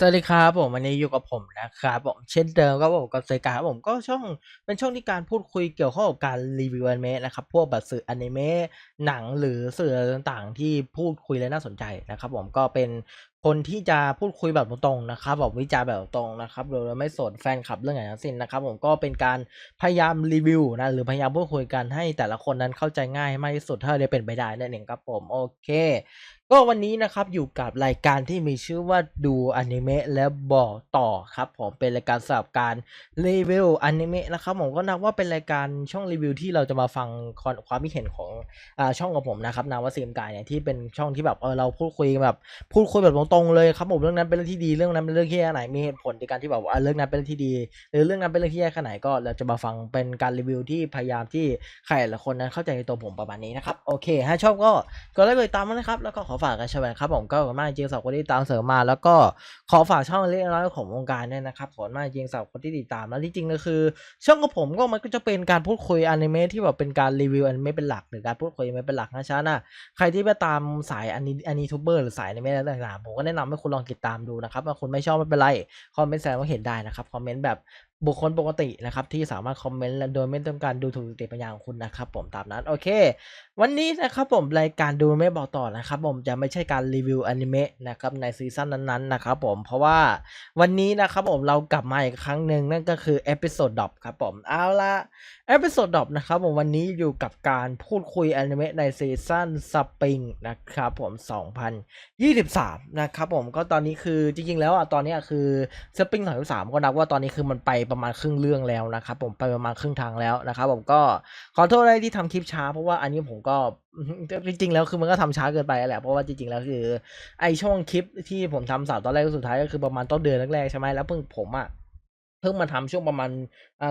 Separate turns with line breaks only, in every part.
สวัสดีครับผมวันนี้อยู่กับผมนะครับผมเช่นเดิมครับผมกับรายการครับผมก็ช่องเป็นช่องที่การพูดคุยเกี่ยวข้องกับการรีวิวอนิเมะนะครับพวกแบบสื่ออนิเมะหนังหรือสื่อต่างๆ ที่พูดคุยและน่าสนใจนะครับผมก็เป็นคนที่จะพูดคุยแบบตรงๆนะครับแบบวิจารณ์แบบตรงนะครับโดยไม่สนแฟนคลับเรื่องไหนทั้งสิ้นนะครับผมก็เป็นการพยายามรีวิวนะหรือพยายามพูดคุยกันให้แต่ละคนนั้นเข้าใจง่ายมากที่สุดเท่าที่เป็นไปได้นั่นเองครับผมโอเค ก็วันนี้นะครับอยู่กับรายการที่มีชื่อว่าดูอนิเมะและบอกต่อครับผมเป็นรายการสำหรับการรีวิวอนิเมะนะครับผมก็นับว่าเป็นรายการช่องรีวิวที่เราจะมาฟังความความคิดเห็นของอช่องของผมนะครับนามว่าซีมกายเนี่ยที่เป็นช่องที่แบบเออเราพูดคุยแบบพูดคุยแบบตรงๆเลยครับผมเรื่องนั้นเป็นเรื่องที่ดีเรื่องนั้นเป็นเรื่องที่แย่ไหนมีเหตุผลในการที่แบบว่าเรื่องนั้นเป็นเรื่องที่ดี หรือเรื่องนั้นเป็นเรื่องที่แย่แค่ไหนก็เราจะมาฟังเป็นการรีวิวที่พยายามที่ใครหลายคนนั้นเข้าใจในตัวผมประมาณนี้นะครับโอเคถ้าชอบก็ก็ไลค์กดติดตามนะครับแล้วก็ขอฝากกันชมครับผมก็ขอบมากจริงสำหรับคนที่ตามเสริมมา แล้วก็ขอฝากช่องเล็กน้อยของวงการเนี่ยนะครับขอบมากจริงสำหรับคนที่ติดตามแล้วจริงๆก็คือ ช่องของผมก็มันก็จะเป็นการพูดคุยอนิเมะที่แบบเป็นการรีวิวอนิเมะเป็นหลักหรือการพูดคุยอนิเมะเป็นหลักนะชานะใครที่ไปตามสายอนิอนิทูเบอร์หรือสายอนิเมะอะไรต่างๆผมก็แนะนำให้คุณลองติดตามดูนะครับว่าคุณไม่ชอบไม่เป็นไรคอมเมนต์แสดงว่าเห็นได้นะครับคอมเมนต์แบบบุคคลปกตินะครับที่สามารถคอมเมนต์โดยไม่ต้องการดูถูกติปัญญาของคุณนะครับผมตามนั้นโอเค วันนี้นะครับผมรายการดูไม่บอกต่อนะครับผมจะไม่ใช่การรีวิวอนิเมะนะครับในซีซั่นนั้นๆนะครับผมเพราะว่าวันนี้นะครับผมเรากลับมาอีกครั้งหนึ่งนั่นก็คือเอพิโซดดอปครับผมเอาละเอพิโซดดอปนะครับผมวันนี้อยู่กับการพูดคุยอนิเมะในซีซั่นสปริงนะครับผม 2023 นะครับผมก็ตอนนี้คือจริงๆแล้วอะตอนนี้คือสปริง2023ก็นับว่าตอนนี้คือมันไปประมาณครึ่งเรื่องแล้วนะครับผมไปประมาณครึ่งทางแล้วนะครับผมก็ขอโทษอะไรที่ทำคลิปช้าเพราะว่าอันนี้ผมก็จริงๆแล้วคือมันก็ทำช้าเกินไปแหละเพราะว่าจริงๆแล้วคือ ไอช่วงคลิปที่ผมทำสาวตอนแรกสุดท้ายก็คือประมาณต้นเดือนแรกๆใช่ไหมแล้วเพิ่งผมอะเพิ่งมาทำช่วงประมาณ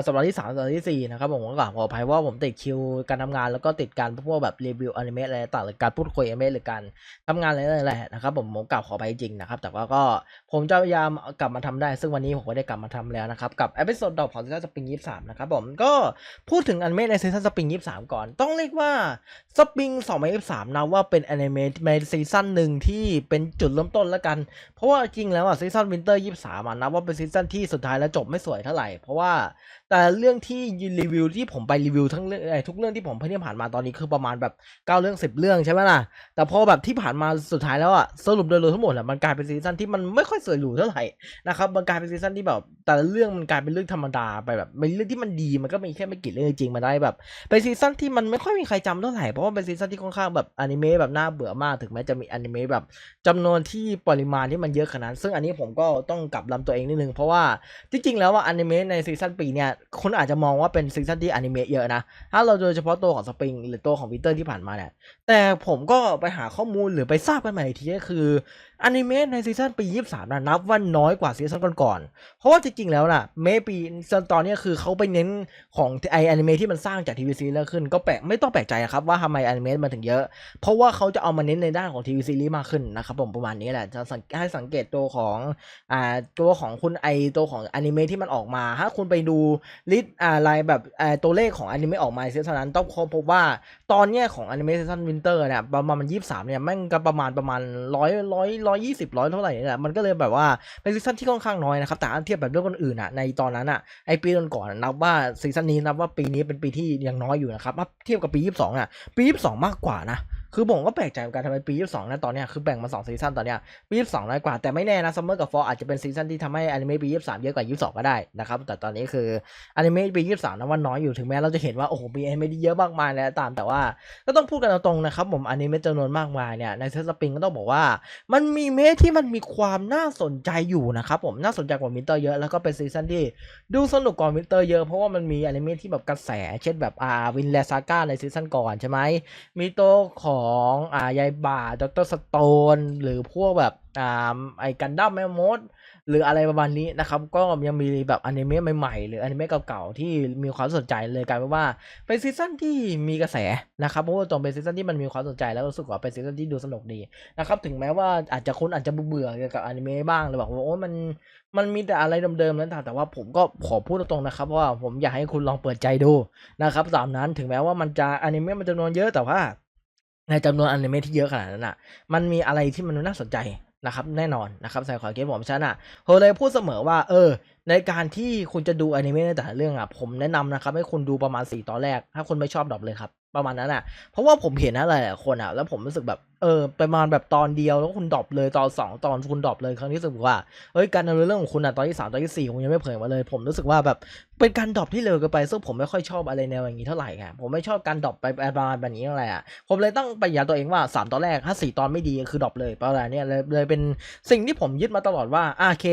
สัปดาห์ที่สามสัปดาห์ที่สี่นะครับผมก็กล่าวขออภัยว่าผมติดคิวการทำงานแล้วก็ติดการพวกแบบรีวิวอนิเมะอะไรต่างๆหรือการพูดคุยอนิเมะหรือการทำงานอะไรนั่นแหละนะครับผมผมกล่าวขออภัยจริงนะครับแต่ว่าก็ผมจะพยายามกลับมาทำได้ ซึ่งวันนี้ผมก็ได้กลับมาทำแล้วนะครับกับเอพิโซดดอกของซีซั่นสปริงยี่สามนะครับผมก็พูดถึงอนิเมะในซีซั่นสปริงยี่สามก่อน ต้องเรียกว่าสปริงสองพันยี่สามนะว่าเป็นอนิเมะในซีซั่นหนึ่งที่เป็นจุดเริ่มต้นแล้วกัน เพราะว่าจริงแล้วอะซีซั่นวินเตอร์ยี่สามอะนับว่าเป็นซีซั่นที่สุดท้ายแล้วจบไม่สวยเท่าไหร่เพราะว่า แต่เรื่องที่รีวิวที่ผมไปรีวิวทั้งเรื่องทุกเรื่องที่ผมเพิ่งผ่านมาตอนนี้คือประมาณแบบเก้าเรื่องสิบเรื่องใช่ไหมล่ะ แต่พอแบบที่ผ่านมาสุดท้ายแล้วอะสรุปโดยรวมทั้งหมดแหละมันกลายเป็นซีซั่นที่มันไม่ค่อยสวยหรูเท่าไหร่นะครับมันกลายเป็นซีซั่นที่แบบ แต่ละเรื่องมันกลายเป็นเรื่องธรรมดาไปแบบเป็นเรื่องที่มันดีมันก็มีแค่ไม่กี่เรื่องจริงมาได้แบบเป็นซีซั่นที่มันไม่ค่อยมีใครจำเท่าไหร่เพราะว่าเป็นซีซั่นที่ค่อนข้างแบบอนิเมะแบบน่าเบื่อมากถึงแม้จะมีอนิเมะแบบจำนวนที่ปริมาณที่มันเยอะขนาดซึ่งอันนี้ผมก็ต้องกลับลำตัวเองนิดนึงเพราะว่าจริงๆแล้วว่าอนิเมะในซีซั่นปีเนี่ยคนอาจจะมองว่าเป็นซีซั่นที่อนิเมะเยอะนะ ถ้าเราโดยเฉพาะตัวของสปริงหรือตัวของวิเตอร์ที่ผ่านมาเนี่ย แต่ผมก็ไปหาข้อมูลหรือไปทราบกันใหม่อีกทีก็คืออนิเมะในซีซั่นปี 23นะนับว่าน้อยกว่าซีซั่นก่อนๆ เพราะว่าจริงๆแล้วน่ะเมปีตอนนี้คือเขาไปเน้นของไออนิเมะที่มันสร้างจากทีวีซีแล้วขึ้นก็แปลกไม่ต้องแปลกใจครับว่าทำไมอนิเมะมันถึงเยอะ เพราะว่าเขาจะเอามาเน้นในด้านของทีวีซีรีส์มากขึ้นนะครับผมประมาณนี้แหละจะสังให้สังเกตตัวของอ่าตัวของคุณไอตัวของอนิเมะที่มันออกมา ถ้าคุณไปดูลิสต์อะไรแบบอ่าตัวเลขของอนิเมะออกมาในซีซั่นนั้นต้องพบว่าตอนเนี้ยของอนิเมะซีซั่นวินเตอร์เนี่ยประมาณมันยี่สามเนี่ยแม่งก็ประมาณประมาณร้อยร้อยร้อยยี่สิบร้อยเท่าไหร่เนี่ยแหละมันก็เลยแบบว่าเป็นซีซั่นที่ค่อนข้างน้อยนะครับแต่เทียบแบบเรื่องคนอื่นอะในตอนนั้นอะไอปีก่อนนับว่าซีซั่นนี้นับว่าปีนี้เป็นปีที่ยังน้อยอยู่นะครับถ้าเทียบกับปียี่สิบสองอะปียี่สิบสองมากกว่านะ คือผมก็แปลกใจเหมือนกันทำไมปี 22 นะตอนเนี้ยคือแบ่งมา 2 ซีซั่นตอนเนี้ยปี 22 น้อยกว่าแต่ไม่แน่นะซัมเมอร์กับฟอร์อาจจะเป็นซีซั่นที่ทำให้อนิเมะปี 23 เยอะกว่า 22 ก็ได้นะครับแต่ตอนนี้คืออนิเมะปี 23 นะว่าน้อยอยู่ถึงแม้เราจะเห็นว่าโอ้โหมีอนิเมะที่เยอะมากมายแล้วตามแต่ว่าก็ต้องพูดกันตรงๆนะครับผมอนิเมะจำนวนมากมายเนี่ยในเซสปริงก็ต้องบอกว่า มันมีเมะที่มันมีความน่าสนใจอยู่นะครับผมน่าสนใจกว่ามิเตอร์เยอะแล้วก็เป็นซีซั่นที่ดูสนุกกว่ามิเตอร์เยอะเพราะว่ามันมีอนิเมะที่แบบกระแส เช่นแบบอาวินแลซาก้าในซีซั่นก่อนใช่ไหมมีตัวของอ่ายายบ่าดรสโตนหรือพวกแบบอ่าไอ้กันดั้มแม่มดหรืออะไรประมาณนี้นะครับ ก็ยังมีแบบอนิเมะใหม่ๆ หรืออนิเมะเก่าๆ ที่มีความสนใจเลยกลายเป็นว่าเป็นซีซั่นที่มีกระแสนะครับเพราะว่าตรงเป็นซีซั่นที่มันมีความสนใจแล้วรู้สึกว่าเป็นซีซั่นที่ดูสนุกดีนะครับถึงแม้ว่าอาจจะคุณอาจจะเบื่อเกี่ยวกับอนิเมะบ้างเลยบอกว่าโอ้มันมันมีแต่อะไรเดิมๆนั้นแต่ว่าผมก็ขอพูดตรงๆนะครับว่าผมอยากให้คุณลองเปิดใจดูนะครับตามนั้นถึงแม้ว่ามันจะอนิเมะมันจำนวนเยอะแต่ว่า ในจำนวนอนิเมะที่เยอะขนาดนั้นอะ มันมีอะไรที่มันน่าสนใจนะครับแน่นอนนะครับใส่ขอเกมผมฉะนันอะผมเลยพูดเสมอว่า เออ ในการที่คุณจะดูอนิเมะในแต่ละเรื่องอะ ผมแนะนำนะครับ ให้คุณดูประมาณสี่ตอนแรก ถ้าคุณไม่ชอบดรอปเลยครับ ประมาณนั้นอะ เพราะว่าผมเห็นอะไรหลายคนอะ แล้วผมรู้สึกแบบเออประมาณแบบตอนเดียวแล้วคุณดรอปเลยตอนสองตอนคุณดรอปเลยครั้งนี้รู้สึกว่าเอ้ยการดำเนินเรื่องของคุณอะตอนที่สามตอนที่สี่คุณยังไม่เผยมาเลย ผมรู้สึกว่าแบบเป็นการดรอปที่เร็วเกินไปซึ่งผมไม่ค่อยชอบอะไรแนวอย่างนี้เท่าไหร่ไงผมไม่ชอบการดรอปไปประมาณแบบนี้อะไรอะผมเลยต้องไปยาตัวเองว่าสามตอนแรกถ้าสี่ตอนไม่ดีคือดรอปเลยประมาณเนี้ยเลยเลยเป็นสิ่งที่ผมยึดมาตลอดว่าโอเค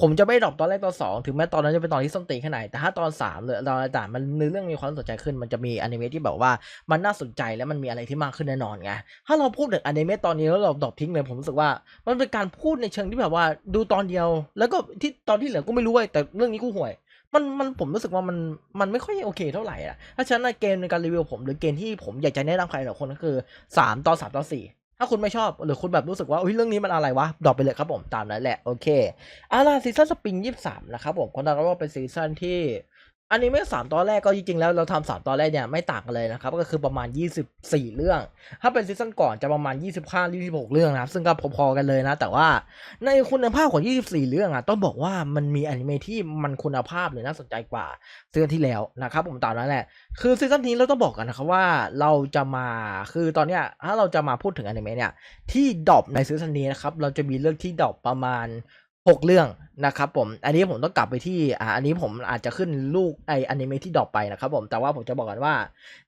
ผมจะไม่ดรอปตอนแรกตอนสองถึงแม้ตอนนั้นจะเป็นตอนที่ส้นตีนแค่ไหนแต่ถ้าตอนสามหรือตอนต่างมันเนื้อเรื่องมีความสนใจขึ้นมันจะมีอนิเมะที่แบบว่ามันน่าสนใจและมันมีอะไรที่มากขึ้นแน่นอนไงถ้าเราพูดถึงอนิเมะตอนนี้แล้วเราดรอปทิ้งเลยผมรู้สึกว่า มันเป็นการพูดในเชิงที่แบบว่าดูตอนเดียว แล้วก็ที่ตอนที่เหลือก็ไม่รู้เว้ยแต่เรื่องนี้กูห่วย มันมันผมรู้สึกว่ามันมันไม่ค่อยโอเคเท่าไหร่อะถ้าฉะนั้นในเกมในการรีวิวผมหรือเกมที่ผมอยากจะแนะนำใครหลายคนก็คือสามตอนสามตอนสี่ถ้าคุณไม่ชอบหรือคุณแบบรู้สึกว่าอุ้ยเรื่องนี้มันอะไรวะดรอปไปเลยครับผมตามนั้นแหละโอเคอาล่ะซีซั่นสปริงยี่สามนะครับผมคนเราก็ว่าเป็นซีซั่นที่ อนิเมะสามตอนแรกก็จริงๆแล้วเราทำสามตอนแรกเนี่ยไม่ต่างกันเลยนะครับ ก็คือประมาณ 24 เรื่อง ถ้าเป็นซีซั่นก่อนจะประมาณ 25 26 เรื่องนะครับ ซึ่งก็พอๆกันเลยนะ แต่ว่าในคุณภาพของ 24 เรื่องอะต้องบอกว่ามันมีอนิเมะที่มันคุณภาพหรือน่าสนใจกว่าซีซั่นที่แล้วนะครับ ผมตามนั้นแหละ คือซีซั่นนี้เราต้องบอกกันนะครับว่าเราจะมาคือตอนเนี้ยถ้าเราจะมาพูดถึงอนิเมะเนี่ยที่ดรอปในซีซั่นนี้นะครับเราจะมีเรื่องที่ดรอปประมาณ 6เรื่องนะครับผม อันนี้ผมต้องกลับไปที่อ่าอันนี้ผมอาจจะขึ้นลูกไออนิเมะที่ดรอปไปนะครับผมแต่ว่าผมจะบอกกันว่า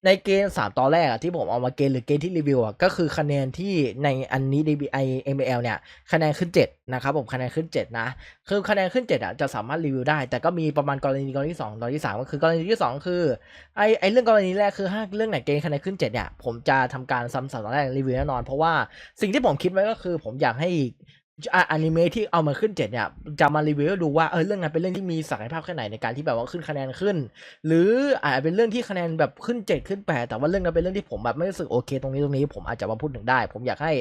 ในเกณฑ์สามตอนแรกที่ผมเอามาเกณฑ์หรือเกณฑ์ที่รีวิวอะก็คือคะแนนที่ในอันนี้ DBI ML เนี่ยคะแนนขึ้น 7 นะครับผมคะแนนขึ้น 7 นะ คือคะแนนขึ้น 7 อะจะสามารถรีวิวได้ แต่ก็มีประมาณกรณีกรณีที่2กรณีที่ 3 ก็คือกรณีที่ 2 คือไอไอเรื่องกรณีแรกคือถ้าเรื่องไหนเกณฑ์คะแนนขึ้น 7 เนี่ยผมจะทำการซ้ำสามตอนแรกรีวิวแน่นอน เพราะว่าสิ่งที่ผมคิดไว้ก็คือ ผมอยากให้ อะอนิเมะที่เอามาขึ้น7เนี่ยจะมารีวิวดูว่าเออเรื่องนั้นเป็นเรื่องที่มีศักยภาพแค่ไหนในการที่แบบว่าขึ้นคะแนนขึ้น หรืออาจเป็นเรื่องที่คะแนนแบบขึ้น7ขึ้น8แต่ว่าเรื่องนั้นเป็นเรื่องที่ผมแบบไม่รู้สึกโอเค ตรงนี้ตรงนี้ผมอาจจะมาพูดถึงได้ ผมอยากให้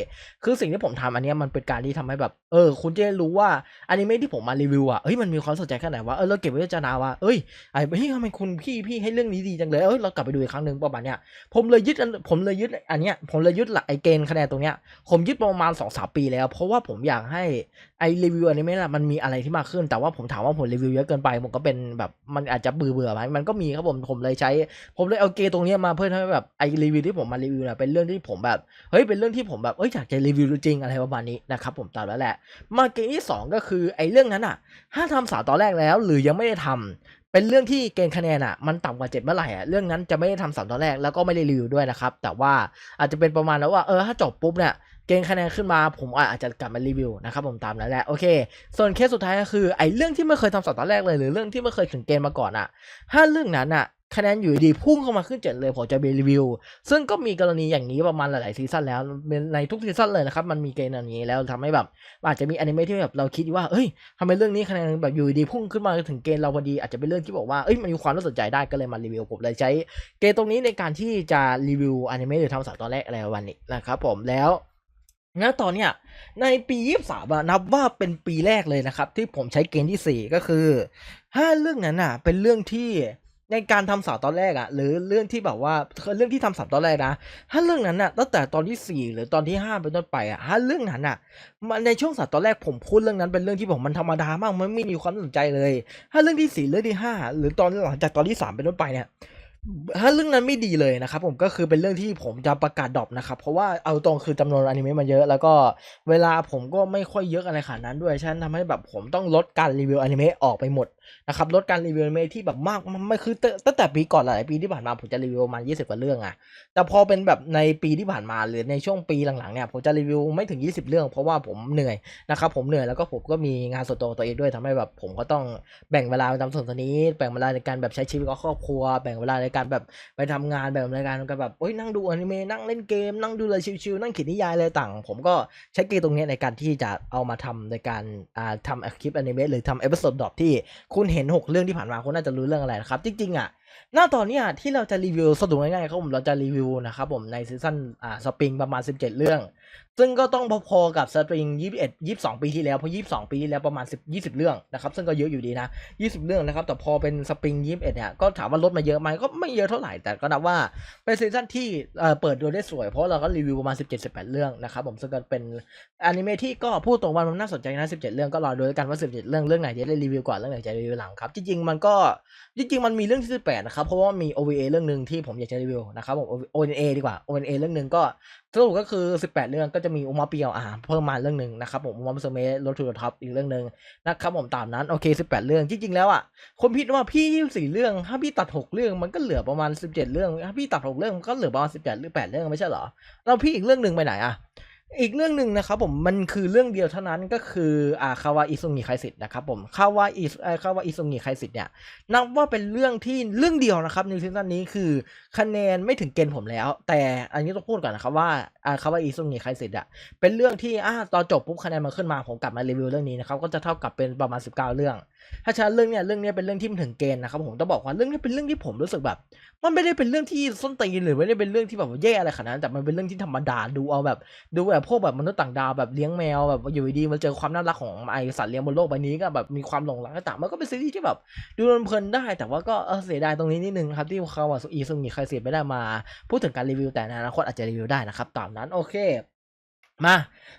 คือสิ่งที่ผมทำอันนี้มันเป็นการที่ทำให้แบบเออ คุณจะได้รู้ว่าอนิเมะที่ผมมารีวิวอะเฮ้ยมันมีความสนใจแค่ไหนวะเออเราเก็บไว้พิจารณาว่าเอ้ยไอ้เฮ้ยทำไมคุณพี่พี่ให้เรื่องนี้ดีจังเลยเอ้ยเรากลับไปดูอีกครั้งหนึ่งประมาณเนี้ยผมเลยยึดผมเลยยึดอันเนี้ยผมเลยยึดหลักไอเกณฑ์คะแนนตรงเนี้ยผมยึดประมาณสองสามปีแล้ว เพราะว่าผมอยากให้ไอรีวิวอนิเมะน่ะมันมีอะไรที่มากขึ้น แต่ว่าผมถามว่าผมรีวิวเยอะเกินไป ผมก็เป็นแบบมันอาจจะเบื่อเบื่อๆไหมมันก็มีครับผมผมเลยใช้ ผมเลยเอาเกย์ตรงนี้มาเพื่อให้แบบไอรีวิวที่ผมมารีวิวนี่ยเป็นเรื่องที่ผมแบบเฮ้ยเป็นเรื่องที่ผมแบบเอ้ยอยากจะรีวิวจริงอะไรประมาณนี้นะครับผมตามแล้วแหละ มาเกณฑ์ที่สองก็คือไอเรื่องนั้นอะถ้าทำสาวตอนแรกแล้ว หรือยังไม่ได้ทำเป็นเรื่องที่เกณฑ์คะแนนอะมันต่ำกว่าเจ็ดเมื่อไหร่อะเรื่องนั้นจะไม่ได้ทำสาวตอนแรกแล้วก็ไม่ได้รีวิวด้วยนะครับ แต่ว่าอาจจะเป็นประมาณแล้วว่าเออถ้าจบปุ๊บเนี่ย เกณฑ์คะแนนขึ้นมาผมอาจจะกลับมารีวิวนะครับผมตามนั้นแหละโอเค ส่วนเคสสุดท้ายก็คือไอ้เรื่องที่ไม่เคยทำสาวตอนแรกเลยหรือเรื่องที่ไม่เคยถึงเกณฑ์มาก่อนอะถ้าเรื่องนั้นอะคะแนนอยู่ดีพุ่งเข้ามาขึ้นเจ็ดเลยผมจะรีวิว ซึ่งก็มีกรณีอย่างนี้ประมาณหลาย ๆ ซีซั่นแล้วในทุกซีซั่นเลยนะครับ มันมีเกณฑ์อย่างนี้แล้วทำให้แบบ อาจจะมีอนิเมะที่แบบเราคิดว่าเอ้ยทำไมเรื่องนี้คะแนนแบบอยู่ดีพุ่งขึ้นมาถึงเกณฑ์เราพอดีอาจจะเป็นเรื่องที่บอกว่าเอ้ยมันมีความน่าสนใจได้ก็เลยมารีวิวผมเลยใช้ เกณฑ์ตรงนี้ในการที่จะรีวิวอนิเมะหรือทำสารตอนแรกอะไรวันนี้นะครับผมแล้ว ณตอนเนี้ยในปียี่สามนับว่าเป็นปีแรกเลยนะครับ ที่ผมใช้เกณฑ์ที่สี่ก็คือ ถ้าเรื่องนั้นอะเป็นเรื่องที่ในการทำสาวตอนแรกอะหรือเรื่องที่แบบว่าเรื่องที่ทำสาวตอนแรกนะถ้าเรื่องนั้นอะตั้งแต่ตอนที่สี่หรือตอนที่ห้าเป็นต้นไปอะถ้าเรื่องนั้นอะมันในช่วงสาวตอนแรกผมพูดเรื่องนั้นเป็นเรื่องที่ผมมันธรรมดามากมันไม่มีความสนใจเลย ถ้าเรื่องที่สี่เรื่องที่ห้าหรือตอนหลังจากตอนที่สามเป็นต้นไปเนี่ย ถ้าเรื่องนั้นไม่ดีเลยนะครับผมก็คือเป็นเรื่องที่ผมจะประกาศดรอปนะครับ เพราะว่าเอาตรงคือจำนวนอนิเมะมันเยอะ แล้วก็เวลาผมก็ไม่ค่อยเยอะอะไรขนาดนั้นด้วยฉะนันทำให้แบบผมต้องลดการรีวิวอนิเมะออกไปหมด นะครับลดการรีวิวอนิเมะที่แบบมากมันไม่คือตั้งแต่ปีก่อนหลายปีที่ผ่านมาผมจะรีวิวประมาณยี่สิบกว่าเรื่องอะแต่พอเป็นแบบในปีที่ผ่านมาหรือในช่วงปีหลังๆเนี่ยผมจะรีวิวไม่ถึง 20 เรื่อง เพราะว่าผมเหนื่อยนะครับผมเหนื่อยแล้วก็ผมก็มีงานส่วนตัวตัวเองด้วยทำให้แบบผมก็ต้องแบ่งเวลาไปทำส่วนตัวนี้ แบ่งเวลาในการแบบใช้ชีวิตกับครอบครัว แบ่งเวลาในการแบบไปทำงานแบ่งเวลาในการแบบโอ้ยนั่งดูอนิเมะนั่งเล่นเกม นั่งดูอะไรชิวๆนั่งเขียนนิยายอะไรต่าง ผมก็ใช้เกมตรงนี้ในการที่จะเอามาทำในการอ่าทำคลิปอนิเมะหรือทำเอพิโซดดรอปที่คุุณเห็น 6 เรื่องที่ผ่านมาคุณน่าจะรู้เรื่องอะไรนะครับ จริงๆอะ หน้าตอนเนี้ยที่เราจะรีวิวสรุปง่ายๆครับผมเราจะรีวิวนะครับผมในซีซั่นอ่าสปริงประมาณ 17 เรื่อง ซึ่งก็ต้องพอๆกับสตริงยี่สิบเอ็ดยี่สิบสองปีที่แล้วเพราะยี่สิบสองปีที่แล้วประมาณสิบยี่สิบเรื่องนะครับซึ่งก็เยอะอยู่ดีนะยี่สิบเรื่องนะครับแต่พอเป็นสปริงยี่สิบเอ็ดเนี่ยก็ถามว่าลดมาเยอะไหมก็ไม่เยอะเท่าไหร่แต่ก็นับว่าเป็นซีซั่นที่เอ่อเปิดดูได้สวย เพราะเราก็รีวิวประมาณสิบเจ็ดสิบแปดเรื่องนะครับผมซึ่งก็เป็นอนิเมะที่ก็พูดตรงว่ามันน่าสนใจนะสิบเรื่องก็รอดูแล้วกันว่าสิบเรื่องเรื่องไหนจะได้รีวิวก่อนเรื่องไหนจะรีวิวหลังครับจริงๆมันก็จริงๆมันมีเรื่องที่สิบแปดนะครับเพราะว่ามี OVA เรื่องหนึ่งที่ผมอยากจะรีวิวนะครับผม ONA ดีกว่า ONA เรื่องหนึ่งก็สรุปก็คือ 18 เรื่องก็จะมีอุมาเปียวอ่าเพิ่มมาเรื่องหนึ่งนะครับผมอุมาเซเมะรถทูดท็อปอีกเรื่องหนึ่งนะครับผมตามนั้นโอเค 18 เรื่องจริงๆแล้วอะคนพิดว่าพี่ 24 เรื่องถ้าพี่ตัด 6 เรื่องมันก็เหลือประมาณ 17 เรื่องถ้าพี่ตัด 6 เรื่องก็เหลือประมาณ18หรือ 8 เรื่องไม่ใช่เหรอแล้วพี่อีกเรื่องหนึ่งไปไหนอะ อีกเรื่องหนึ่งนะครับผมมันคือเรื่องเดียวเท่านั้นก็คืออ่าคาวาอิซุงิไคสิตนะครับผมคาวาอิคาวาอิซุงิไคสิตเนี่ยนับว่าเป็นเรื่องที่เรื่องเดียวนะครับในซีซั่นนี้คือคะแนนไม่ถึงเกณฑ์ผมแล้ว แต่อันนี้ต้องพูดก่อนนะครับว่าอ่าคาวาอิซุงิไคสิตอะเป็นเรื่องที่อ่าตอนจบปุ๊บคะแนนมันขึ้นมาผมกลับมารีวิวเรื่องนี้นะครับก็จะเท่ากับเป็นประมาณ 19 เรื่อง ถ้าฉะนั้นเรื่องเนี้ยเรื่องเนี้ยเป็นเรื่องที่มันถึงเกณฑ์นะครับผมต้องบอกว่าเรื่องนี้เป็นเรื่องที่ผมรู้สึกแบบ มันไม่ได้เป็นเรื่องที่ส้นตีนหรือไม่ได้เป็นเรื่องที่แบบแย่อะไรขนาดนั้นแต่มันเป็นเรื่องที่ธรรมดาดูเอาแบบ ดูแบบพวกแบบมนุษย์ต่างดาวแบบเลี้ยงแมวแบบอยู่ดีๆมาเจอความน่ารักของไอสัตว์เลี้ยงบนโลกใบนี้ก็แบบมีความหลงรักต่างมันก็เป็นซีรีส์ที่แบบ ดูเพลินได้ แต่ว่าก็เออเสียดายตรงนี้นิดนึงครับที่เขาว่าอีซุงิใครเสียไม่ได้มา พูดถึงการรีวิวแต่ในอนาคตอาจจะรีวิวได้นะครับตามนั้นโอเค มา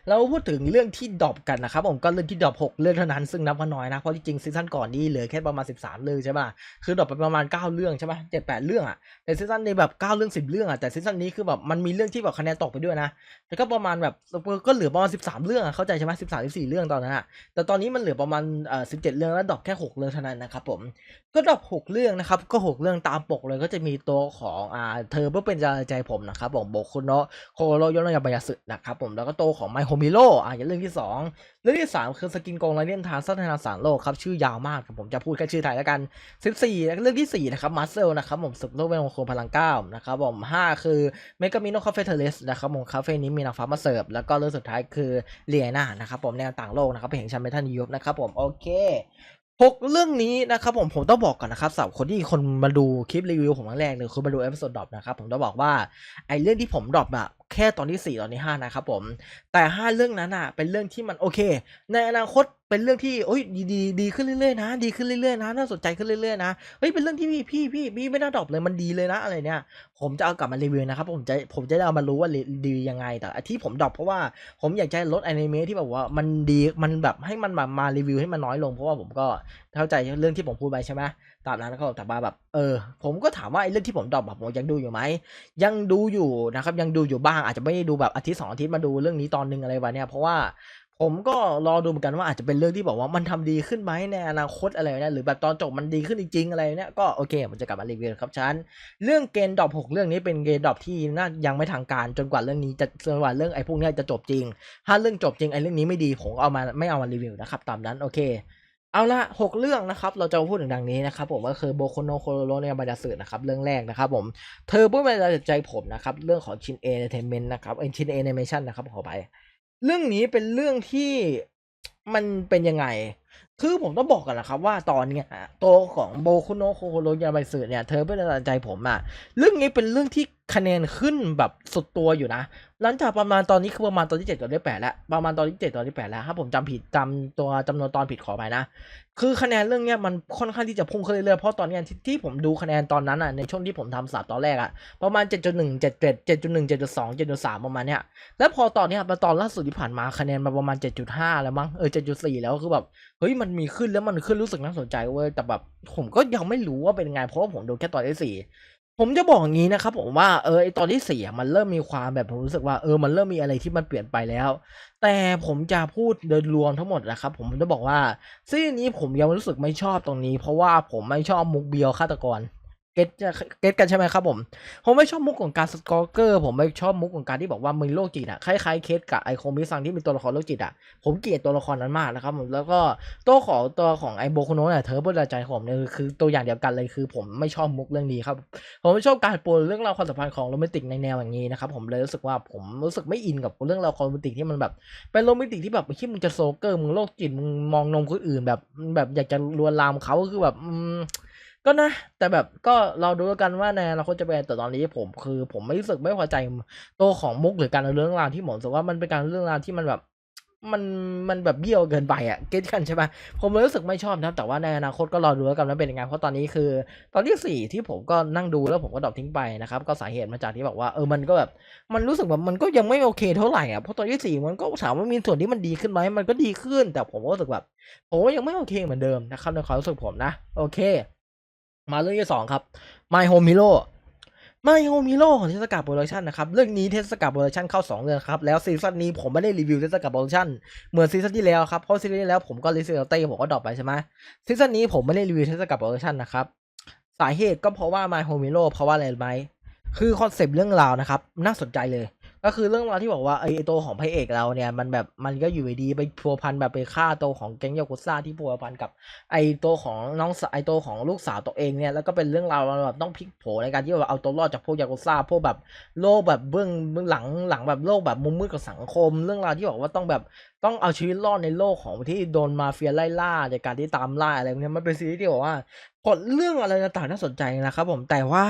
เราพูดถึงเรื่องที่ดรอปกันนะครับผมก็เรื่องที่ดรอป6เรื่องเท่านั้นซึ่งนับว่าน้อยนะ เพราะจริงซีซั่นก่อนนี่เหลือแค่ประมาณ 13 เรื่องใช่ป่ะคือดรอปไปประมาณ 9 เรื่องใช่ป่ะ7 8เรื่องอะแต่ซีซั่นนี้แบบ 9 เรื่อง 10 เรื่องอะแต่ซีซั่นนี้คือแบบมันมีเรื่องที่แบบคะแนนตกไปด้วยนะแล้วก็ประมาณแบบก็เหลือประมาณ 13 เรื่องอะเข้าใจใช่ไหม13 14เรื่องตอนนั้นอะแต่ตอนนี้มันเหลือประมาณเอ่อ17เจ็ดเรื่องแล้วดรอปแค่ 6 เรื่องเท่านั้นนะครับผมก็ดรอป6เรื่องนะครับก็ 6 เรื่องตามปกเลยก็จะมีตัวของอ่าเธอเพื่อเป็นใจผมนะครับผมโบคุโนะโคโรยโนยาบายาสึนะครับผมแล้วกตัวของไมโฮมิโร่อะอย่างเรื่องที่สองเรื่องที่สามคือสกินโกงไรเลียนทางสัฒนาสารโลกครับ ชื่อยาวมากผมจะพูดแค่ชื่อไทยแล้วกัน 14แล้วเรื่องที่สี่นะครับมาร์เซลนะครับผมศึกโลกเวทมนต์พลังเก้านะครับผมห้าคือเมกามิโนคาเฟ่เทเลสนะครับผมคาเฟ่นี้มีนางฟ้ามาเสิร์ฟแล้วก็เรื่องสุดท้ายคือเลียนานะครับผมแนวต่างโลกนะครับเป็นแห่งชันเมทันยุบนะครับผมโอเคหกเรื่องนี้นะครับผมผมต้องบอกก่อนนะครับสำหรับคนที่คนมาดูคลิปรีวิวผมครั้งแรกหรือคนมาดูเอพิโซดดรอปนะครับผมต้องบอกว่าไอ้เรื่องที่ผมดรอปอะ แค่ตอนที่ 4 ตอนที่5นะครับผม แต่ 5 เรื่องนั้นอะเป็นเรื่องที่มันโอเค ในอนาคตเป็นเรื่องที่โอ้ยดีดีดีขึ้นเรื่อยๆนะ ดีขึ้นเรื่อยๆนะน่าสนใจขึ้นเรื่อยๆนะเฮ้ยเป็นเรื่องที่พี่พี่พี่พี่ไม่น่าดรอปเลยมันดีเลยนะอะไรเนี่ย ผมจะเอากลับมารีวิวนะครับผมจะผมจะได้เอามารู้ว่าดียังไง แต่ที่ผมดรอปเพราะว่าผมอยากจะลดอนิเมะที่แบบว่ามันดีมันแบบให้มันแบบมารีวิวให้มันน้อยลงเพราะว่าผมก็เข้าใจเรื่องที่ผมพูดไปใช่ไหมตามนั้นก็แต่ว่าแบบเออ ผมก็ถามว่าไอ้เรื่องที่ผมดรอปแบบผมยังดูอยู่ไหมยังดูอยู่นะครับ ยังดูอยู่บ้าง อาจจะไม่ได้ดูแบบอาทิตย์สองอาทิตย์มาดูเรื่องนี้ตอนหนึงอะไรวะเนี่ยเพราะว่าผมก็รอดูเหมือนกันว่าอาจจะเป็นเรื่องที่บอกว่ามันทำดีขึ้นไหมในอนาคตอะไรเนี่ยหรือแบบตอนจบมันดีขึ้นจริงๆอะไรเนี่ยก็โอเคผมจะกลับมารีวิวครับฉันเรื่องเกณฑ์ดรอปหกเรื่องนี้เป็นเกณฑ์ดรอปที่น่ายังไม่ทางการจนกว่าเรื่องนี้จะจนกว่าเรื่องไอ้พวกนี้จะจบจริง ถ้าเรื่องจบจริงไอ้เรื่องนี้ไม่ดีผมเอามาไม่เอามารีวิวนะครับตามนั้นโอเค เอาละหกเรื่องนะครับเราจะพูดถึงดังนี้นะครับผมก็คือโบโคโนโคโรโรเนี่ยบาดาสึนะครับเรื่องแรกนะครับผมเธอพูดมาจากใจผมนะครับเรื่องของชินเอเ r เทนเมนต์นะครับเอชินเอเนเมชันนะครับขอไป เรื่องนี้เป็นเรื่องที่มันเป็นยังไง คือผมต้องบอกกันนะครับว่าตอนเนี้ยตัวของโบคุโนโคโคโรยาไบสึเนี่ยเธอเป็นอาใจผมอะเรื่องนี้เป็นเรื่องที่ คะแนนขึ้นแบบสุดตัวอยู่นะ หลังจากประมาณตอนนี้คือประมาณตอนที่เจ็ดตอนที่แปดแล้ว ประมาณตอนที่เจ็ดตอนที่แปดแล้วถ้าผมจำผิดจำตัวจำนวนตอนผิดขอไปนะ คือคะแนนเรื่องเนี้ยมันค่อนข้างที่จะพุ่งขึ้นเรื่อยๆ เพราะตอนนี้ที่ที่ผมดูคะแนนตอนนั้นอะในช่วงที่ผมทำสับตอนแรกอะประมาณ 7.1 7 7 7.1 7.2 7.3 ประมาณเนี้ย แล้วพอตอนนี้มาตอนล่าสุดที่ผ่านมาคะแนนมาประมาณ 7.5 แล้วมั้ง เออ 7.4 แล้วคือแบบ เฮ้ย มันมีขึ้นแล้วมันขึ้นรู้สึกน่าสนใจเว้ย แต่แบบผมก็ยังไม่รู้ว่าเป็นไง เพราะว่าผมดูแค่ตอนที่สี่ ผมจะบอกอย่างนี้นะครับผมว่าเออไอตอนที่เสียมันเริ่มมีความแบบผมรู้สึกว่าเออมันเริ่มมีอะไรที่มันเปลี่ยนไปแล้ว แต่ผมจะพูดโดยรวมทั้งหมดนะครับผมจะบอกว่าซีรีส์นี้ผมยังรู้สึกไม่ชอบตรงนี้ เพราะว่าผมไม่ชอบมุกเบียวฆาตกร เก็ตจะเก็ตกันใช่ไหมครับผม ผมไม่ชอบมุกของการสกอร์เกอร์ผมไม่ชอบมุกของการที่บอกว่ามึงโรคจิตอะคล้ายๆเคสกับไอโคมิซังที่มีตัวละครโรคจิตอะผมเกลียดตัวละครนั้นมากนะครับผมแล้วก็ตัวของตัวของไอโบโคโนะเนี่ยเธอเพื่อใจผมเนี่ยคือตัวอย่างเดียวกันเลยคือ ผมไม่ชอบมุกเรื่องนี้ครับผมไม่ชอบการปูเรื่องราวความสัมพันธ์ของโรแมนติกในแนวอย่างนี้นะครับผมเลยรู้สึกว่าผมรู้สึกไม่อินกับเรื่องราวความโรแมนติกที่มันแบบเป็นโรแมนติกที่แบบที่มึงจะโซเกอร์มึงโรคจิตมึงมองนมคนอื่นแบบแบบอยากจะลวนลามเขาคือแบบอืม ก็นะ แต่แบบก็เราดูแลกันว่าในอนาคตจะเป็นแต่ตอนนี้ผมคือ ผมไม่รู้สึกไม่พอใจตัวของมุกหรือการเรื่องราวที่ผมรู้สึกว่ามันเป็นการเรื่องราวที่มันแบบมันมันแบบเบี้ยวเกินไปอะเก็ตกันใช่ไหมผมรู้สึกไม่ชอบนะแต่ว่าในอนาคตก็รอดูแล้วกันว่าเป็นยังไงเพราะตอนนี้คือ ตอนที่สี่ที่ผมก็นั่งดูแล้วผมก็ดรอปทิ้งไปนะครับก็สาเหตุมาจากที่บอกว่าเออมันก็แบบมันรู้สึกแบบมันก็ยังไม่โอเคเท่าไหร่อะเพราะตอนที่สี่มันก็ถามว่ามีส่วนที่มันดีขึ้นไหมมันก็ดีขึ้น แต่ผมก็รู้สึกแบบผมยังไม่โอเคเหมือนเดิมนะครับในความรู้สึกผมนะ โอเค มาเรื่องที่สองครับ My Home Hero My Home Hero ของเทศกาลโปรดักชันนะครับ เรื่องนี้เทศกาลโปรดักชันเข้า 2เดือนครับ แล้วซีซั่นนี้ผมไม่ได้รีวิวเทศกาลโปรดักชันเหมือนซีซั่นที่แล้วครับ เพราะซีซั่นที่แล้วผมก็รีวิวเต้ผมก็ดรอปไปใช่ไหมซีซั่นนี้ผมไม่ได้รีวิวเทศกาลโปรดักชันนะครับ สาเหตุก็เพราะว่า My Home Hero เพราะว่าอะไรไหมคือคอนเซปต์เรื่องราวนะครับ น่าสนใจเลย ก็คือเรื่องราวที่บอกว่าไอ้ตัวของพระเอกเราเนี่ยมันแบบมันก็อยู่ดีไปพัวพันแบบไปฆ่าตัวของแก๊งยากุซ่าที่พัวพันกับ ไอ้ตัวของน้องไอ้ตัวของลูกสาวตัวเองเนี่ยแล้วก็เป็นเรื่องราวแบบต้องพลิกโผในการที่แบบเอาตัวรอดจากพวกยากุซ่าพวกแบบโลกแบบเบื้องเบื้องหลังหลังแบบโลกแบบมุมมืดกับสังคม เรื่องราวที่บอกว่าต้องแบบต้องเอาชีวิตรอดในโลกของที่โดนมาเฟียไล่ล่าในการที่ตามล่าอะไรพวกเนี้ยมันเป็นซีรีส์ที่บอกว่าพล็อตเรื่องอะไรต่างๆน่าสนใจนะครับผมแต่ว่า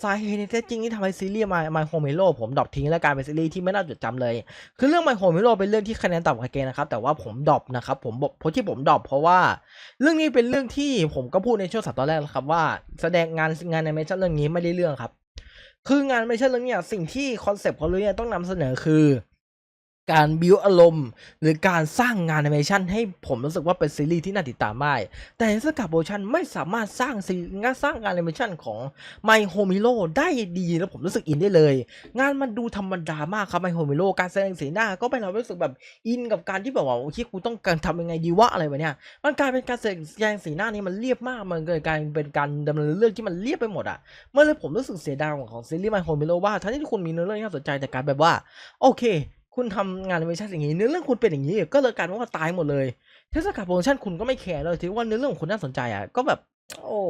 สาเหตุในแท้จริงที่ทำให้ซีรีส์มา My Home Hero ผมดรอปทิ้งและกลายเป็นซีรีส์ที่ไม่น่าจดจำเลย คือเรื่องไมโครเมโลเป็นเรื่องที่คะแนนต่ำกว่าเกณฑ์นะครับ แต่ว่าผมดรอปนะครับ ผมบอกเพราะที่ผมดรอปเพราะว่า เรื่องนี้เป็นเรื่องที่ผมก็พูดในช่วงสัปดาห์แรกแล้วครับว่าแสดงงานงานในเมชั่นเรื่องนี้ไม่ได้เรื่องครับ คืองานไม่ใช่เรื่องเนี้ยสิ่งที่คอนเซปต์ของเรื่องเนี้ยต้องนำเสนอคือ การบิวอารมณ์ หรือการสร้างงานแอนิเมชันให้ผมรู้สึกว่าเป็นซีรีส์ที่น่าติดตามได้แต่สกับโบชันไม่สามารถสร้างซีงานสร้างงานแอนิเมชันของ My Home Hero ได้ดีแล้วผมรู้สึกอินได้เลย งานมันดูธรรมดามากครับ My Home Hero การแสดงสีหน้าก็เป็นเรารู้สึกแบบอินกับการที่แบบว่าโอเคกูต้องการทำยังไงดีวะอะไรวะเนี่ยมันกลายเป็นการแสดงสีหน้านี้มันเรียบมากมันเกิดการเป็นการดำเนินเรื่องที่มันเรียบไปหมดอะเมื่อเลยผมรู้สึกเสียดายของซีรีส์ My Home Hero ว่าทั้งที่คุณมีเนื้อเรื่องที่น่าสนใจแต่การแบบว่าโอเค คุณทำงานแอนิเมชันอย่างนี้เนื้อเรื่องคุณเป็นอย่างนี้ ก็เลยกลารว่าตายหมดเลยเทศกาลโปรโมชั่นคุณก็ไม่แคร์เลยถือว่าเนื้อเรื่องของคุณน่าสนใจอะก็แบบ โอ้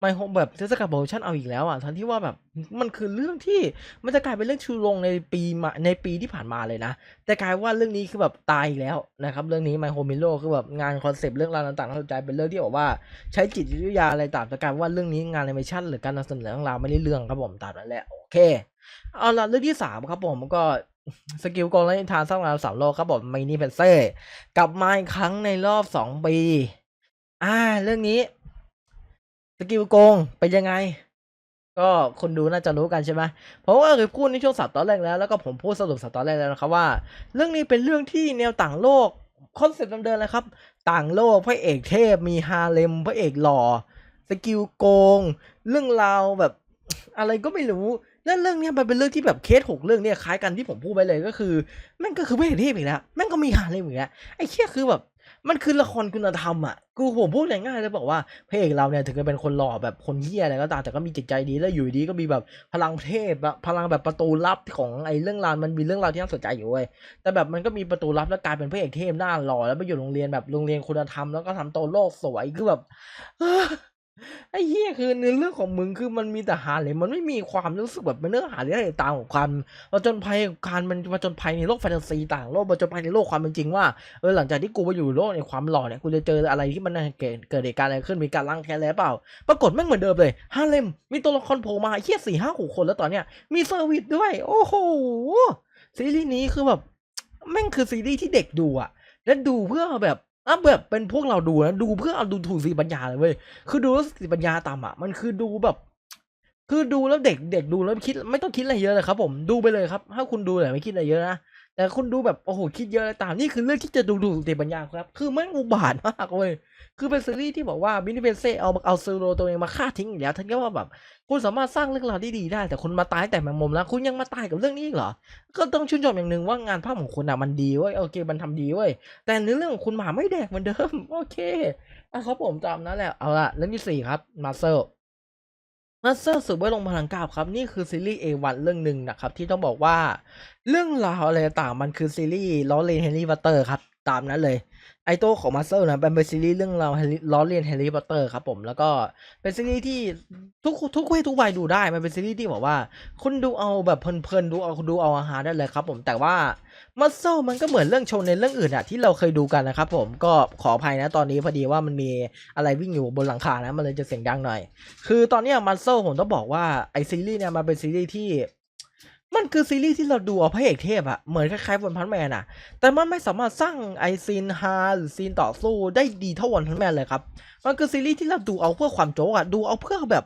ไม่โฮแบบเทศกาลโปรโมชั่นเอาอีกแล้วอะทั้งที่ว่าแบบมันคือเรื่องที่มันจะกลายเป็นเรื่องชูโรงในปีมาในปีที่ผ่านมาเลยนะ แต่กลายว่าเรื่องนี้คือแบบตายอีกแล้วนะครับเรื่องนี้ไมโครมิโลคือแบบงานคอนเซปต์เรื่องราวต่างๆน่าสนใจเป็นเรื่องที่บอกว่าใช้จิตวิทยาอะไรต่างแต่กลายว่าเรื่องนี้งานแอนิเมชันหรือการนำเสนอเรื่องราวไม่ได้เรื่องครับผมตามนั้นแหละโอเคเอาละเรื่องที่สามครับผมก็ สกิลโกงและนิทานสร้างราวสามโลกครับผมมินิเพนเซ่กลับมาอีกครั้งในรอบสองปี อ่า เรื่องนี้ สกิลโกงเป็นยังไง ก็คนดูน่าจะรู้กันใช่ไหมเพราะว่าเคยพูดในช่วงสัปดาห์แรกแล้ว แล้วก็ผมพูดสรุปสัปดาห์แรกแล้วนะครับว่า เรื่องนี้เป็นเรื่องที่แนวต่างโลกคอนเซ็ปต์เดิมๆเลยครับ ต่างโลกพระเอกเทพมีฮาเลมพระเอกหล่อสกิลโกง เรื่องราวแบบ อะไรก็ไม่รู้ แล้วเรื่องเนี้ยมันเป็นเรื่องที่แบบเคสหกเรื่องเนี้ยคล้ายกันที่ผมพูดไปเลยก็คือแม่งก็คือพระเอเทพอีกแล้วแม่งก็มีฮาเลมอีกแล้วไอ้เชี่ยคือแบบมันคือละครคุณธรรมอะ กูผมพูดง่ายๆเลยบอกว่าพระเอกเราเนี่ยถึงจะเป็นคนหล่อแบบคนเฮี้ยอะไรก็ตามแต่ก็มีจิตใจดีแล้วอยู่ดีก็มีแบบพลังเทพอะพลังแบบประตูลับของไอ้เรื่องราวมันมีเรื่องราวที่น่าสนใจอยู่เว้ยแต่แบบมันก็มีประตูลับแล้วกลายเป็นพระเอกเทพหน้าหล่อแล้วไปอยู่โรงเรียนแบบโรงเรียนคุณธรรมแล้วก็ทำโตวโลกสวยคือแบบ ไอ้เหี้ยคือเนื้อเรื่องของมึงคือมันมีแต่หาเลยมันไม่มีความรู้สึกแบบเป็นเนื้องหาเรื่องอะไรตามของความมาจนภัยการมันมาจนภัยในโลกแฟนตาซีต่างโลกมาจนภัยในโลกความเป็นจริงว่าเออหลังจากที่กูไปอยู่โลกในความหล่อเนี่ยกูจะเจออะไรที่มันเกิดเกิดเหตุการณ์อะไรขึ้นมีการล้างแค้นแล้วเปล่า ปรากฏแม่งเหมือนเดิมเลยฮาเลมมีตัวละครโผล่มาเฮียสี่ห้าหกคนแล้วตอนเนี้ยมีเซอร์วิสด้วย โอ้โหซีรีส์นี้คือแบบแม่งคือซีรีส์ที่เด็กดูอะและดูเพื่อแบบ อะแบบเป็นพวกเราดูนะดูเพื่อเอาดูถูกสติปัญญาเลยเว้ยคือดูแล้วสติปัญญาต่ำอะมันคือดูแบบ คือดูแล้วเด็กเด็กดูแล้วคิด ไม่ต้องคิดอะไรเยอะเลยครับ ผมดูไปเลยครับ ถ้าคุณดูแต่ไม่คิดอะไรเยอะนะ แต่คุณดูแบบโอ้โหคิดเยอะเลยตามนี่คือเรื่องที่จะดูดูสติปัญญาครับ คือม่งอุบาทมากเว้ยคือเป็นซีรีส์ที่บอกว่าบินิเฟเซ่เอาเอาเซโรตัวเองมาฆ่าทิ้งอีกแล้วทั้งที่ว่าแบบ คุณสามารถสร้างเรื่องราวที่ดีได้ แต่คุณมาตายแต่แมงมุมแล้ว คุณยังมาตายกับเรื่องนี้อีกเหรอ ก็ต้องชื่นชมอย่างหนึ่งว่างานภาพของคุณอะมันดีเว้ยโอเคมันทำดีเว้ยแต่ในเรื่องของคุณหมาไม่แดกเหมือนเดิมโอเคอะครับผมตามนั้นแหละเอาละเรื่องที่สี่ครับมาเซล นัสเซอร์สืบไว้ลงพลังกาบครับ นี่คือซีรีส์ A1 เรื่องหนึ่งนะครับ ที่ต้องบอกว่า เรื่องราวอะไรต่างมันคือซีรีส์ล้อเลนเฮนรี่วัตเตอร์ครับ ตามนั้นเลย ไอโตัวของมาเซอร์นะเป็นเป็นซีรีส์เรื่องราวล้อเลียนแฮร์รี่พอตเตอร์ครับผมแล้วก็เป็นซีรีส์ที่ทุกทุกเพศทุกวัยดูได้ มันเป็นซีรีส์ที่บอกว่า คุณดูเอาแบบเพลินๆดูเอาดูเอาอาหารได้เลยครับผมแต่ว่ามาเซอร์มันก็เหมือนเรื่องโชว์ในเรื่องอื่นอะที่เราเคยดูกันนะครับผมก็ขออภัยนะตอนนี้พอดีว่ามันมีอะไรวิ่งอยู่บนหลังคานะมันเลยจะเสียงดังหน่อย คือตอนนี้มาเซอร์ผมต้องบอกว่าไอซีรีส์เนี่ยมันเป็นซีรีส์ที่ มันคือซีรีส์ที่เราดูเอาพระเอกเทพอะเหมือนคล้ายๆวันพันแมนอะแต่มันไม่สามารถสร้างไอซีนฮาหรือซีนต่อสู้ได้ดีเท่าวันพันแมนเลยครับ มันคือซีรีส์ที่เราดูเอาเพื่อความโจ๊กอะดูเอาเพื่อแบบ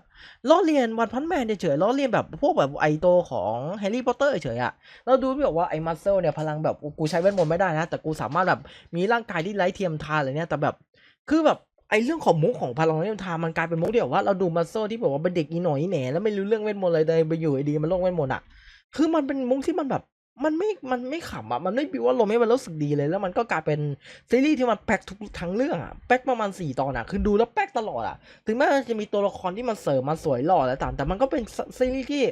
ล้อเลียนวันพันแมนเฉยๆล้อเลียนแบบพวกแบบไอโตของแฮร์รี่พอตเตอร์เฉยๆอะเราดูแบบว่าไอมัสเซลเนี่ยพลังแบบกูใช้เวทมนต์ไม่ได้นะ แต่กูสามารถแบบมีร่างกายที่ไร้เทียมทานอะไรเนี่ยแต่แบบคือแบบไอเรื่องของมุกของพลังเทียมทานมันกลายเป็นมุกเดียวว่าเราดูมัสเซลที่แบบว่าเป็นเด็กอีหน่อยอีแหน่แล้วไม่รู้เรื่องเวทมนต์เลยเลยไปอยู่ดีมันโลกเวทมนต์อะ คือมันเป็นมุกที่มันแบบ มันไม่ มันไม่ขำอะ มันไม่บิวว่าลมให้มันรู้สึกดีเลย แล้วมันก็กลายเป็นซีรีส์ที่มันแป๊กทุกทั้งเรื่องอะ แป๊กประมาณสี่ตอนอะ คือดูแล้วแป๊กตลอดอะ ถึงแม้จะมีตัวละครที่มันเสริมมาสวยหล่อแล้วต่าง แต่มันก็เป็นซีรีส์ที่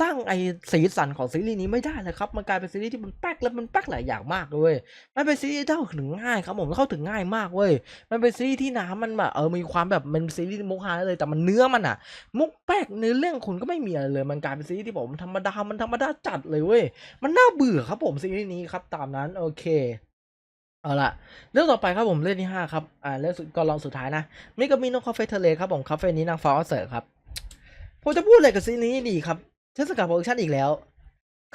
สร้างไอสีสันของซีรีส์นี้ไม่ได้เลยครับ มันกลายเป็นซีรีส์ที่มันแป๊กแล้วมันแป๊กหลายอย่างมากเลยเว้ยมันเป็นซีรีส์ที่เข้าถึงง่ายครับผมเข้าถึงง่ายมากเว้ย มันเป็นซีรีส์ที่น้ำมันแบบเออ มีความแบบมันซีรีส์มุกฮาเลย แต่มันเนื้อมันอะ มุกแป๊กเนื้อเรื่องคุณก็ไม่มีอะไรเลย มันกลายเป็นซีรีส์ที่ผมธรรมดา มันธรรมดาจัดเลยเว้ย มันน่าเบื่อครับผมซีรีส์นี้ครับตามนั้นโอเคเอาละเรื่องต่อไปครับผมเรื่องที่ห้าครับอ่าเรื่องสุดก็ลองสุดท้ายนะมิกามิโนคาเฟ่เทเลครับผมคาเฟ่นี้นางฟ้าเสิร์ครับผมจะพูดอะไรกับซีรีส์นี้ดีครับเทศกาลโปรดักชั่นอีกแล้ว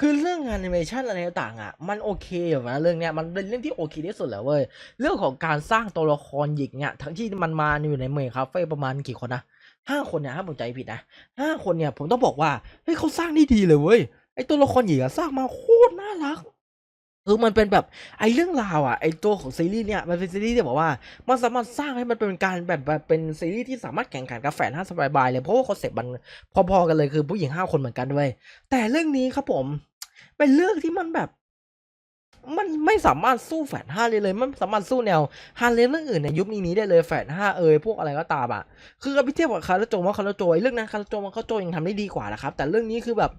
คือเรื่องงานแอนิเมชันอะไรต่างอะ มันโอเคอยู่นะเรื่องเนี้ยมันเป็นเรื่องที่โอเคที่สุดแล้วเว้ยเรื่องของการสร้างตัวละครหญิงเนี่ยทั้งที่มันมาอยู่ในเมย์คาเฟ่ประมาณกี่คนนะห้าคนเนี่ยถ้าผมใจผิดนะห้าคนเนี่ยผมต้องบอกว่าเฮ้ยเขาสร้างได้ดีเลยเว้ย ไอตัวละครหญิงอะสร้างมาโคตรน่ารักคือมันเป็นแบบไอเรื่องราวอะไอตัวของซีรีส์เนี่ยมันเป็นซีรีส์ที่บอกว่ามันสามารถสร้างให้มันเป็นการแบบแบบเป็นซีรีส์ที่สามารถแข่งขันกับแฟนห้าสบายๆเลยเพราะว่าคอนเซ็ปต์มันพอๆกันเลยคือผู้หญิงห้าคนเหมือนกันด้วย แต่เรื่องนี้ครับผม เป็นเรื่องที่มันแบบ มันไม่สามารถสู้แฟนห้าเลยเลยมันไม่สามารถสู้แนวฮาเลนเรื่องอื่นในยุคนี้นี้ได้เลยแฟนห้าเอยพวกอะไรก็ตามอะคือกับพี่เทียบกับคาราโจว่าคาราโจเรื่องนั้นคาราโจมันคาราโจยังทำได้ดีกว่านะครับแต่เรื่องนี้คือแบบ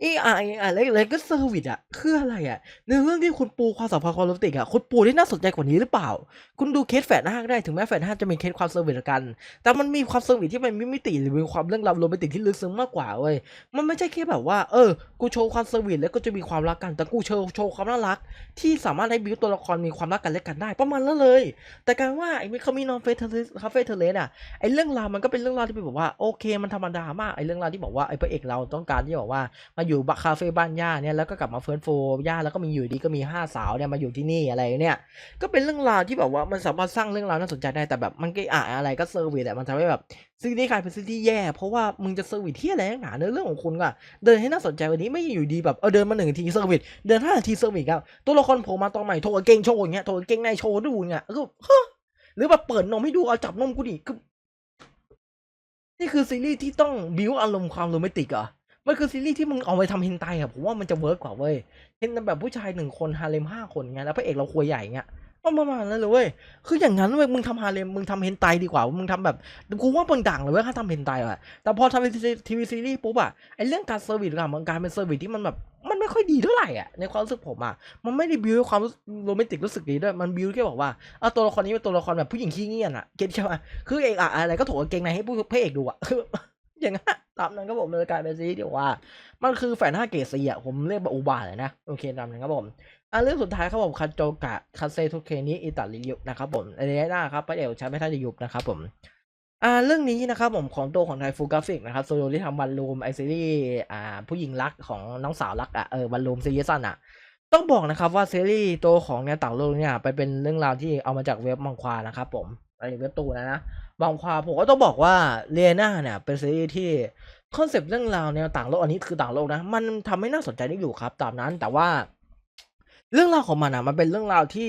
เอไออะไรอะไรก็เซอร์วิสอะคืออะไรอะในเรื่องที่คุณปูความสัมพันธ์ความโรแมนติกอะคุณปูได้น่าสนใจกว่านี้หรือเปล่า คุณดูเคสแฝดห้าก็ได้ถึงแม้แฝดห้างจะมีเคสความเซอร์วิสกัน แต่มันมีความเซอร์วิสที่มันมีมิติหรือมีความเรื่องราวโรแมนติกที่ลึกซึ้งมากกว่าเว้ยมันไม่ใช่แค่แบบว่าเออกูโชว์ความเซอร์วิสแล้วก็จะมีความรักกันแต่กูโชว์โชว์ความน่ารัก ที่สามารถให้บิวตัวละครมีความรักกันและกันได้ประมาณนั้นเลย แต่การว่าไอ้เขามีนอนเฟสคาเฟ่เทเลสอะไอ้เรื่องราวมันก็เป็นเรื่องราวที่เป็นแบบว่าโอเค มันธรรมดามากไอ้เรื่องราวที่บอกว่าไอ้พระเอกเราต้องการที่บอกว่ามาอยู่คาเฟ่บ้านย่าเนี่ยแล้วก็กลับมาเฟิร์นโฟย่าแล้วก็มีอยู่ดีก็มีห้าสาวเนี่ยมาอยู่ที่นี่อะไรเนี่ยก็เป็นเรื่องราวที่แบบว่ามันสามารถสร้างเรื่องราวน่าสนใจได้แต่แบบมันก็อะอะไรก็เซอร์วิสแต่มันทำให้แบบซีรีส์กลายเป็นซีรีส์แย่เพราะว่ามึงจะเซอร์วิสที่อะไรนักหนาเนื้อเรื่องของคุณก็เดินให้น่าสนใจวันนี้ไม่อยู่ดีแบบเออเดินมาหนึ่งทีเซอร์วิสเดินห้านาทีเซอร์วิสครับตัวละครโผล่มาตอนใหม่โถกเกงโชว์อย่างเงี้ยโถกเกงในโชว์ดูเงี้ยก็หรือแบบเปิดนมให้ดูเอาจับนมกูดิคือนี่คือซีรีส์ที่ต้องบิวอารมณ์ความโรแมนติกอะ มันคือซีรีส์ที่มึงเอาไปทำเฮนไตอะผมว่ามันจะเวิร์กกว่าเว้ยเห็นแบบผู้ชายหนึ่งคนฮาเลมห้าคนไงแล้วพระเอกเราควยใหญ่เงี้ยประมาณนั้นเลยเว้ยคืออย่างนั้นเว้ยมึงทำฮาเลมมึงทำเฮนไตดีกว่า มึงทำแบบกูว่ามึงดังเลยเว้ยถ้าทำเฮนไตอะแต่พอทำเป็นทีวีซีรีส์ปุ๊บอะไอเรื่องการเซอร์วิสอะมันกลายเป็นเซอร์วิสที่มันแบบมันไม่ค่อยดีเท่าไหร่อะในความรู้สึกผมอะมันไม่ได้บิวความโรแมนติกรู้สึกดีด้วยมันบิวแค่บอกว่าเอาตัวละครนี้เป็นตัวละครแบบผู้หญิงขี้เงียจอะเก็ตใช่ไหมคือเอกอะอะไรก็ถกกางเกงในให้ผู้พระเอกดูอะคือ อย่างนั้นตามนั้นก็ผมเลยกลายเป็นซีรีส์ที่ว่า มันคือแฟนห้าเกรดซีอะผมเรียกว่าอุบาทเลยนะ โอเคตามนั้นครับผมอะเรื่องสุดท้ายครับผมคันโจกะคาเซทุเคนิอิตาลิยุนะครับผมเอเดน่าครับพระเอกใช้ไม่ท่าจะยุบนะครับผมอ่าเรื่องนี้นะครับผมของตัวของไทฟูกราฟิกนะครับโซโลที่ทำวันลูมไอซีรีส์อ่าผู้หญิงรักของน้องสาวรักอะเออวันลูมซีรีส์สั้นอะต้องบอกนะครับว่าซีรีส์ตัวของเนี่ยต่างโลกเนี่ยไปเป็นเรื่องราวที่เอามาจากเว็บมังควานะครับผม ไอเว็บตูนนะนะมังความผมก็ต้องบอกว่าเรียนาเนี่ยเป็นซีรีส์ที่คอนเซปต์เรื่องราวแนวต่างโลกอันนี้คือต่างโลกนะ มันทำให้น่าสนใจได้อยู่ครับ ตามนั้นแต่ว่า เรื่องราวของมันอะ มันเป็นเรื่องราวที่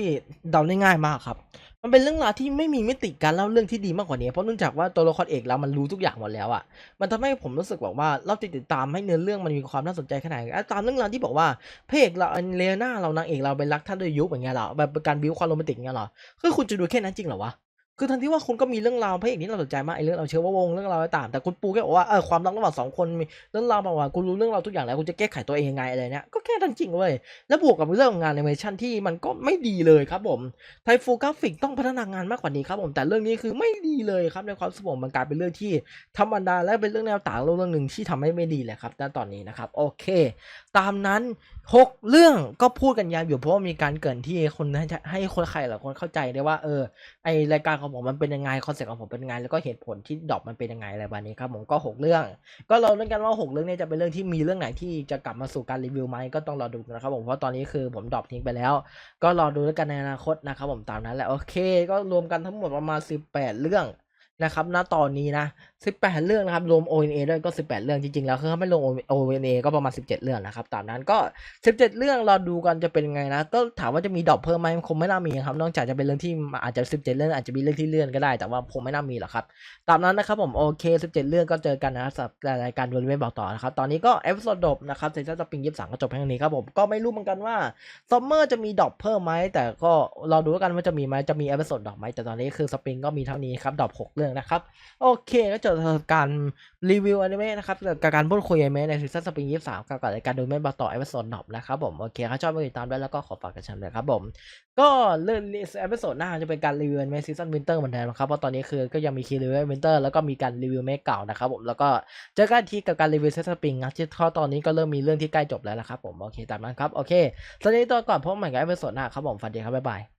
เดาได้ง่ายมากครับ มันเป็นเรื่องราวที่ไม่มีมิติการเล่าเรื่องที่ดีมากกว่านี้ เพราะเนื่องจากว่าตัวละครเอกเรามันรู้ทุกอย่างหมดแล้วอะมันทำให้ผมรู้สึกแบบว่าเราติดติดตามให้เนื้อเรื่องมันมีความน่าสนใจขนาดไหนตามเรื่องราวที่บอกว่าพระเอกเราเลน่าเรานางเอกเราไปรักท่านด้วยยุคอย่างเงี้ยเหรอแบบการบิวความโรแมนติกอย่างเงี้ยเหรอคือคุณจะดูแค่นั้นจริงเหรอวะ คือทั้งที่ว่าคุณก็มีเรื่องราวพระเอกที่เราสนใจมากไอ้เรื่องเราเชื่อว่าวงเรื่องราวต่างแต่คุณปูแค่บอกว่าเออความรักระหว่างสองคนมีเรื่องราวแบบว่าคุณรู้เรื่องราวทุกอย่างแล้วคุณจะแก้ไขตัวเองยังไงอะไรเนี่ยก็แค่นั้นจริงเว้ยแล้วบวกกับเรื่องของงานแอนิเมชันที่มันก็ไม่ดีเลยครับผมไทฟูกราฟิกต้องพัฒนางานมากกว่านี้ครับผมแต่เรื่องนี้คือไม่ดีเลยครับในความสกผมมันกลายเป็นเรื่องที่ธรรมดาและเป็นเรื่องแนวต่างเรื่องหนึ่งที่ทำให้ไม่ดีเลยครับณตอนนี้นะครับโอเค ตามนั้นหกเรื่องก็พูดกันยาวอยู่เพราะว่ามีการเกินที่คนให้คนใครหลายคนเข้าใจได้ว่าเออไอรายการของผมมันเป็นยังไงคอนเซ็ปต์ของผมเป็นยังไงแล้วก็เหตุผลที่ดรอปมันเป็นยังไงอะไรแบบนี้ครับผมก็หกเรื่อง ก็เราเล่นกันว่าหกเรื่องนี้จะเป็นเรื่องที่มีเรื่องไหนที่จะกลับมาสู่การรีวิวไหมก็ต้องรอดูนะครับผมเพราะตอนนี้คือผมดรอปทิ้งไปแล้ว ก็รอดูแล้วกันในอนาคตนะครับผมตามนั้นแหละโอเค ก็รวมกันทั้งหมดประมาณ 18 เรื่องนะครับณตอนนี้นะ 18เรื่องนะครับรวม ONA ด้วยก็18เรื่องจริงๆแล้วคือถ้าไม่รวม ONA ก็ประมาณ17เรื่องนะครับตามนั้นก็17เรื่องเรอดูกันจะเป็นไงนะก็ถามว่าจะมีดรอปเพิ่มไหมคงไม่น่ามีครับนอกจากจะเป็นเรื่องที่อาจจะ17เรื่องอาจจะมีเรื่องที่เลื่อนก็ได้แต่ว่าคงไม่น่ามีหรอกครับตามนั้นนะครับผมโอเค17เรื่องก็เจอกันนะครับสำหรับรายการดูเว็บบอกต่อนะครับตอนนี้ก็เอพิโซดจบนะครับเซนซัสปริงยี่สามก็จบเพียงนี้ครับผมก็ไม่รู้เหมือนกันว่าซัมเมอร์จะมีดรอปเพิ่มไหมแต่ก็รอดูกันว่าจะมีไหมจะมีเอพิโซดดรอปไหมแต่ตอนนี้คือสปริงก็มีเท่านี้ครับดรอป6เรื่องนะครับโอเคก็จบการรีวิวอนิเมะนะครับกับการพูดคุยอนิเมะในซีซั่นสปริงยี่สามกับรายการดูเว็บบอต่อเอพิโซดดรอปนะครับผมโอเคถ้าชอบก็ติดตามด้วยแล้วก็ขอฝากกันชันเลยครับผม ก็เรื่องเอพิโซดหน้าจะเป็นการรีวิวเมซีซันวินเตอร์เหมือนเดิมครับเพราะตอนนี้คือก็ยังมีคีรีวิววินเตอร์แล้วก็มีการรีวิวเมคเก่านะครับผมแล้วก็เจอกันทีกับการรีวิวเซตสปริงนะที่ข้อตอนนี้ก็เริ่มมีเรื่องที่ใกล้จบแล้วละครับผมโอเคตามนั้นครับโอเคสวัสดีตัวก่อนพบใหม่กับเอพิโซดหน้าครับผมฝันดีครับบ๊ายบาย